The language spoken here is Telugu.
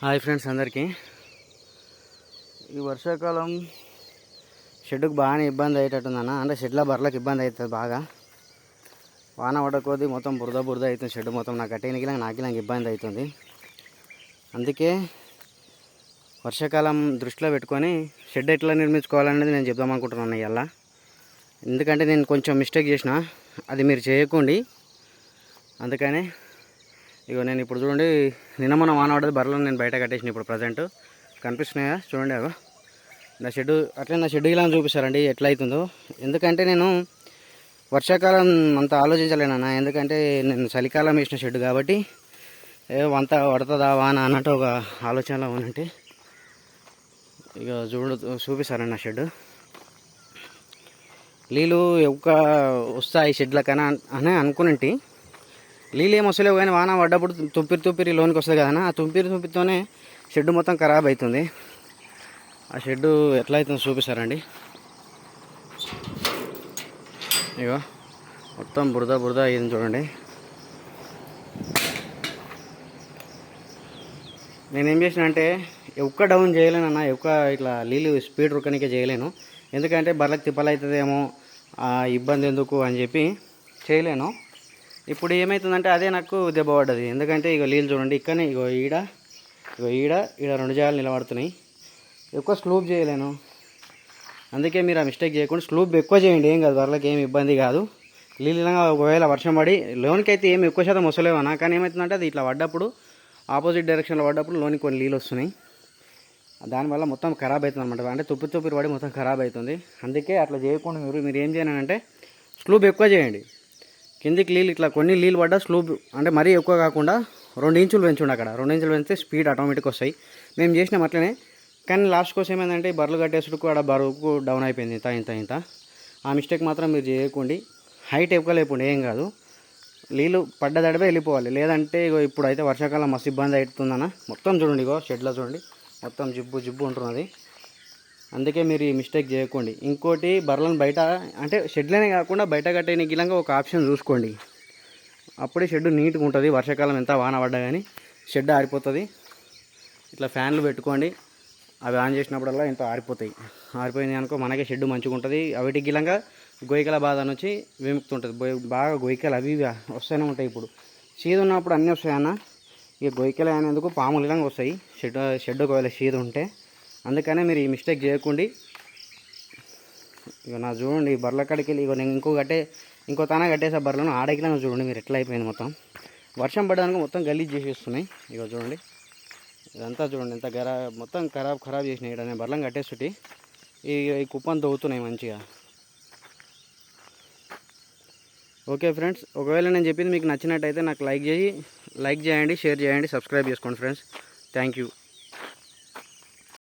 హాయ్ ఫ్రెండ్స్ అందరికీ. ఈ వర్షాకాలం షెడ్డుకు బాగానే ఇబ్బంది అయ్యేటట్టుందన్న అంటే షెడ్ల బర్రెలకు ఇబ్బంది అవుతుంది బాగా. వాన పడ్డ మొత్తం బురద బురద అవుతుంది షెడ్ మొత్తం. నాకు కట్టేకి నాకు నాకు ఇబ్బంది అవుతుంది. అందుకే వర్షాకాలం దృష్టిలో పెట్టుకొని షెడ్ ఎట్లా నిర్మించుకోవాలనేది నేను చెప్దాం అనుకుంటున్నాను ఇవాళ ఎందుకంటే నేను కొంచెం మిస్టేక్ చేసిన. అది మీరు చేయకండి. అందుకనే ఇగో నేను ఇప్పుడు చూడండి నిన్న మన వాన పడ్డది బర్రెలను నేను బయట కట్టేసిన ఇప్పుడు ప్రజెంట్. కనిపిస్తున్నాయా? చూడండి అగో. నా షెడ్ అట్లే నా షెడ్ ఇలా చూపిస్తారండి ఎట్లా అవుతుందో ఎందుకంటే నేను వర్షాకాలం అంత ఆలోచించలేనన్నా ఎందుకంటే నేను చలికాలం వేసిన షెడ్ కాబట్టి ఏ వంత పడుతుందా వాన అన్నట్టు ఒక ఆలోచనలో ఉన్నట్టు. ఇక చూడు చూపిస్తారండి నా షెడ్ నీళ్ళు ఎక్కువ వస్తాయి షెడ్లకైనా అని అనుకున్నట్టు నీళ్ళు ఏం వస్తలేవు కానీ వాన పడ్డప్పుడు తుంపిరి తుంపిరి లోనికి వస్తుంది కదా ఆ తుంపిరి తుంపిరితోనే షెడ్ మొత్తం ఖరాబ్ అవుతుంది ఆ షెడ్ ఎట్లా అవుతుందో చూపిస్తారండి. ఇగో మొత్తం బురద బురద అయ్యింది చూడండి. నేనేం చేసిన అంటే ఎక్క డౌన్ చేయలేను అన్న. ఎక్క ఇట్లా నీళ్ళు స్పీడ్ రుక్కనికే చేయలేను. ఎందుకంటే బర్రెకి తిప్పలు అవుతుందేమో ఆ ఇబ్బంది ఎందుకు అని చెప్పి చేయలేను. ఇప్పుడు ఏమవుతుందంటే అదే నాకు దెబ్బ పడ్డది. ఎందుకంటే ఇక నీళ్ళు చూడండి ఇక్కడనే ఇగో ఈడ ఇగో ఈడ ఈడ రెండు జాగాలు నిలబడుతున్నాయి. ఎక్కువ స్లూప్ చేయలేను. అందుకే మీరు ఆ మిస్టేక్ చేయకుండా స్లూప్ ఎక్కువ చేయండి. ఏం కాదు బర్రెలకు ఏమి ఇబ్బంది కాదు. నీళ్ళు ఒకవేళ వర్షం పడి లోన్కి అయితే ఏమి ఎక్కువ శాతం వస్తలేవన్నా కానీ ఏమవుతుందంటే అది ఇట్లా పడ్డప్పుడు ఆపోజిట్ డైరెక్షన్లో పడ్డప్పుడు లోనికి కొన్ని నీళ్ళు వస్తున్నాయి. దానివల్ల మొత్తం ఖరాబ్ అవుతుంది అనమాట అంటే తుప్పి తుప్పి పడి మొత్తం ఖరాబ్ అవుతుంది. అందుకే అట్లా చేయకుండా మీరు మీరు ఏం చేయాలంటే స్లూప్ ఎక్కువ చేయండి. కిందికి నీళ్ళు ఇట్లా కొన్ని నీళ్ళు పడ్డా స్లూప్ అంటే మరీ ఎక్కువ కాకుండా రెండు ఇంచులు పెంచుండు అక్కడ. రెండు ఇంచులు పెంచితే స్పీడ్ ఆటోమేటిక్ వస్తాయి. మేము చేసినాం అట్లనే. కానీ లాస్ట్ కోసం ఏమైందంటే ఈ బర్రెలు కట్టేసుడుకు ఆడ బరువుకు డౌన్ అయిపోయింది ఇంత ఇంత ఇంత. ఆ మిస్టేక్ మాత్రం మీరు చేయకండి. హైట్ ఎక్కువ లేకుండా ఏం కాదు. నీళ్ళు పడ్డ దడపే వెళ్ళిపోవాలి. లేదంటే ఇగో ఇప్పుడు అయితే వర్షాకాలం మస్తు ఇబ్బంది అవుతుందన్న. మొత్తం చూడండి ఇగో షెడ్లో చూడండి. మొత్తం జిబ్బు జిబ్బు ఉంటున్నది. అందుకే మీరు ఈ మిస్టేక్ చేయకండి. ఇంకోటి బర్రెలను బయట అంటే షెడ్లనే కాకుండా బయట కట్టే గిలంగా ఒక ఆప్షన్ చూసుకోండి. అప్పుడే షెడ్ నీట్గా ఉంటుంది. వర్షాకాలం ఎంత వాన పడ్డా కానీ షెడ్ ఆరిపోతుంది. ఇట్లా ఫ్యాన్లు పెట్టుకోండి. అవి ఆన్ చేసినప్పుడల్లా ఇంత ఆరిపోతాయి. ఆరిపోయింది అనుకో మనకే షెడ్ మంచిగా ఉంటుంది. అవిటి గిలంగా గొయ్యకల బాధ నుంచి విముక్తి ఉంటుంది బాగా గొయ్యకలు అవి ఇవి వస్తూనే ఉంటాయి ఇప్పుడు. సీదు ఉన్నప్పుడు అన్నీ వస్తాయి అన్న ఇక గొయ్యకలు అనేందుకు పాములు ఇలాగ వస్తాయి. షెడ్ షెడ్ ఒకవేళ సీదు ఉంటే అందుకనే మీరు ఈ మిస్టేక్ చేయకండి. ఇక నా చూడండి ఈ బర్రెల కాడికి వెళ్ళి ఇక నేను ఇంకో కట్టే ఇంకో తానా కట్టేసే బర్రెలను ఆడకిలా చూడండి మీరు ఎట్లా అయిపోయింది మొత్తం. వర్షం పడడానికి మొత్తం గలీజ్ చేసేస్తున్నాయి. ఇక చూడండి. ఇదంతా చూడండి ఎంత గరా మొత్తం ఖరాబ్ ఖరాబ్ చేసినాయి. ఇక్కడ నేను బర్రెలను కట్టేసుటి. ఈ ఈ కుప్పని తవ్వుతున్నాయి మంచిగా. ఓకే ఫ్రెండ్స్ ఒకవేళ నేను చెప్పింది మీకు నచ్చినట్టయితే నాకు లైక్ చేయి లైక్ చేయండి షేర్ చేయండి సబ్స్క్రైబ్ చేసుకోండి ఫ్రెండ్స్. Thank you.